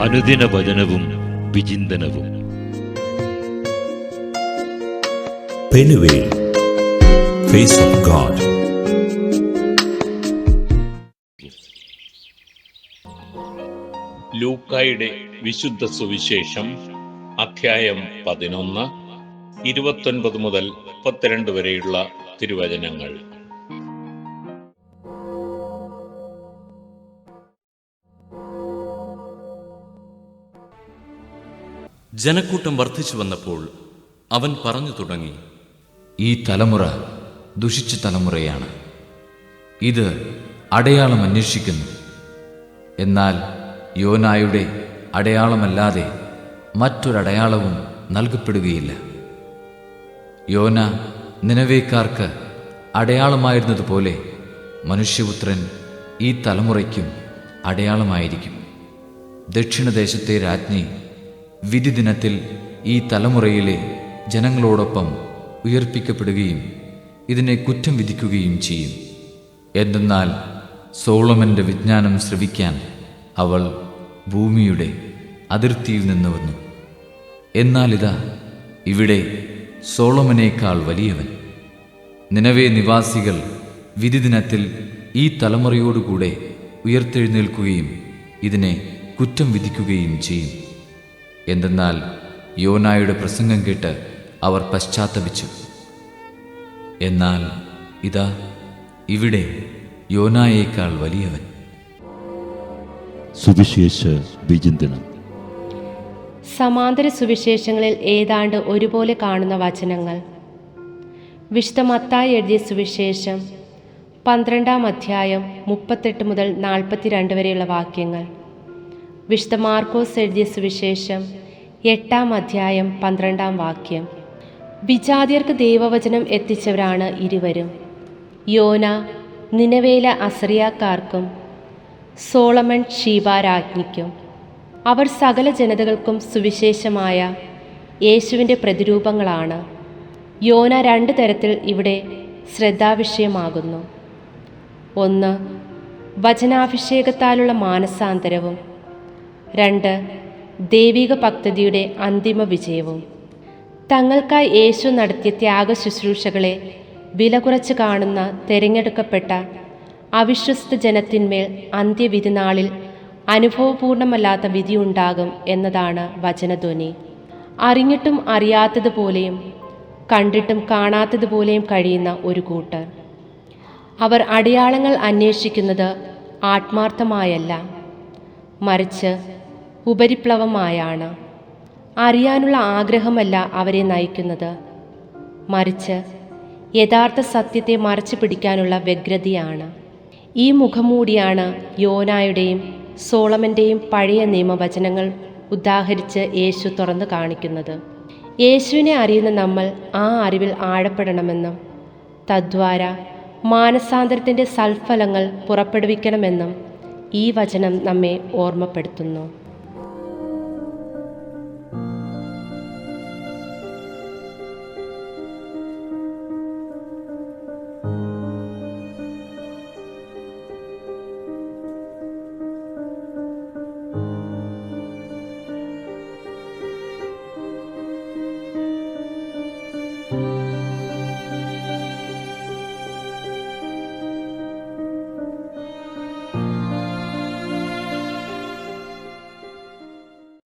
അനുദിന വചനവും വിചിന്തനവും. Penuel, ഫേസ് ഓഫ് ഗോഡ് ലൂക്കായുടെ വിശുദ്ധ സുവിശേഷം അധ്യായം പതിനൊന്ന് ഇരുപത്തൊൻപത് മുതൽ മുപ്പത്തിരണ്ട് വരെയുള്ള തിരുവചനങ്ങൾ. ജനക്കൂട്ടം വർദ്ധിച്ചു വന്നപ്പോൾ അവൻ പറഞ്ഞു തുടങ്ങി ഈ തലമുറ ദുഷിച്ച തലമുറയാണ്. ഇത് അടയാളം അന്വേഷിക്കുന്നു. എന്നാൽ യോനായുടെ അടയാളമല്ലാതെ മറ്റൊരടയാളവും നൽകപ്പെടുകയില്ല. യോന നിലവേക്കാർക്ക് അടയാളമായിരുന്നതുപോലെ മനുഷ്യപുത്രൻ ഈ തലമുറയ്ക്കും അടയാളമായിരിക്കും. ദക്ഷിണദേശത്തെ രാജ്ഞി വിധി ദിനത്തിൽ ഈ തലമുറയിലെ ജനങ്ങളോടൊപ്പം ഉയർപ്പിക്കപ്പെടുകയും ഇതിനെ കുറ്റം വിധിക്കുകയും ചെയ്യും. എന്തെന്നാൽ സോളമന്റെ വിജ്ഞാനം ശ്രവിക്കാൻ അവൾ ഭൂമിയുടെ അതിർത്തിയിൽ നിന്ന് വന്നു. എന്നാൽ ഇതാ ഇവിടെ സോളമനേക്കാൾ വലിയവൻ. നിലവേ നിവാസികൾ വിധിദിനത്തിൽ ഈ തലമുറയോടുകൂടെ ഉയർത്തെഴുന്നേൽക്കുകയും ഇതിനെ കുറ്റം വിധിക്കുകയും ചെയ്യും. എന്തെന്നാൽ യോനായുടെ പ്രസംഗം കേട്ട് അവർ പശ്ചാത്തപിച്ചു. എന്നാൽ ഇതാ ഇവിടെ യോനായേക്കാൾ വലിയവൻ. സുവിശേഷ വിചിന്തനം. സമാന്തര സുവിശേഷങ്ങളിൽ ഏതാണ്ട് ഒരുപോലെ കാണുന്ന വചനങ്ങൾ. വിശുദ്ധ മത്തായി എഴുതിയ സുവിശേഷം പന്ത്രണ്ടാം അധ്യായം മുപ്പത്തെട്ട് മുതൽ നാൽപ്പത്തിരണ്ട് വരെയുള്ള വാക്യങ്ങൾ. വിശുദ്ധ മാർക്കോസ് എഴുതിയ സുവിശേഷം എട്ടാം അധ്യായം പന്ത്രണ്ടാം വാക്യം. വിജാതിയർക്ക് ദൈവവചനം എത്തിച്ചവരാണ് ഇരുവരും. യോന നിനവേല അസറിയാക്കാർക്കും സോളമൺ ഷീബാരാജ്ഞിക്കും അവർ സകല ജനതകൾക്കും സുവിശേഷമായ യേശുവിന്റെ പ്രതിരൂപങ്ങളാണ്. യോന രണ്ട് തരത്തിൽ ഇവിടെ ശ്രദ്ധാവിഷയമാകുന്നു. ഒന്ന് വചനാഭിഷേകത്താലുള്ള മാനസാന്തരവും. രണ്ട് ദൈവിക പദ്ധതിയുടെ അന്തിമ വിജയവും. തങ്ങൾക്കായി യേശു നടത്തിയ ത്യാഗ ശുശ്രൂഷകളെ വില കുറച്ച് കാണുന്ന തിരഞ്ഞെടുക്കപ്പെട്ട അവിശ്വസ്ത ജനത്തിന്മേൽ അന്ത്യവിധി നാളിൽ അനുഭവപൂർണമല്ലാത്ത വിധിയുണ്ടാകും എന്നതാണ് വചനധ്വനി. അറിഞ്ഞിട്ടും അറിയാത്തതുപോലെയും കണ്ടിട്ടും കാണാത്തതുപോലെയും കഴിയുന്ന ഒരു കൂട്ടർ. അവർ അടയാളങ്ങൾ അന്വേഷിക്കുന്നത് ആത്മാർത്ഥമായല്ല. മറിച്ച് ഉപരിപ്ലവമായാണ്. അറിയാനുള്ള ആഗ്രഹമല്ല അവരെ നയിക്കുന്നത്. മറിച്ച് യഥാർത്ഥ സത്യത്തെ മറച്ചു പിടിക്കാനുള്ള വ്യഗ്രതയാണ്. ഈ മുഖംമൂടിയാണ് യോനായുടെയും സോളമന്റെയും പഴയ നിയമവചനങ്ങൾ ഉദാഹരിച്ച് യേശു തുറന്നു കാണിക്കുന്നത്. യേശുവിനെ അറിയുന്ന നമ്മൾ ആ അറിവിൽ ആഴപ്പെടണമെന്നും തദ്വാര മാനസാന്തരത്തിന്റെ സൽഫലങ്ങൾ പുറപ്പെടുവിക്കണമെന്നും ഈ വചനം നമ്മെ ഓർമ്മപ്പെടുത്തുന്നു.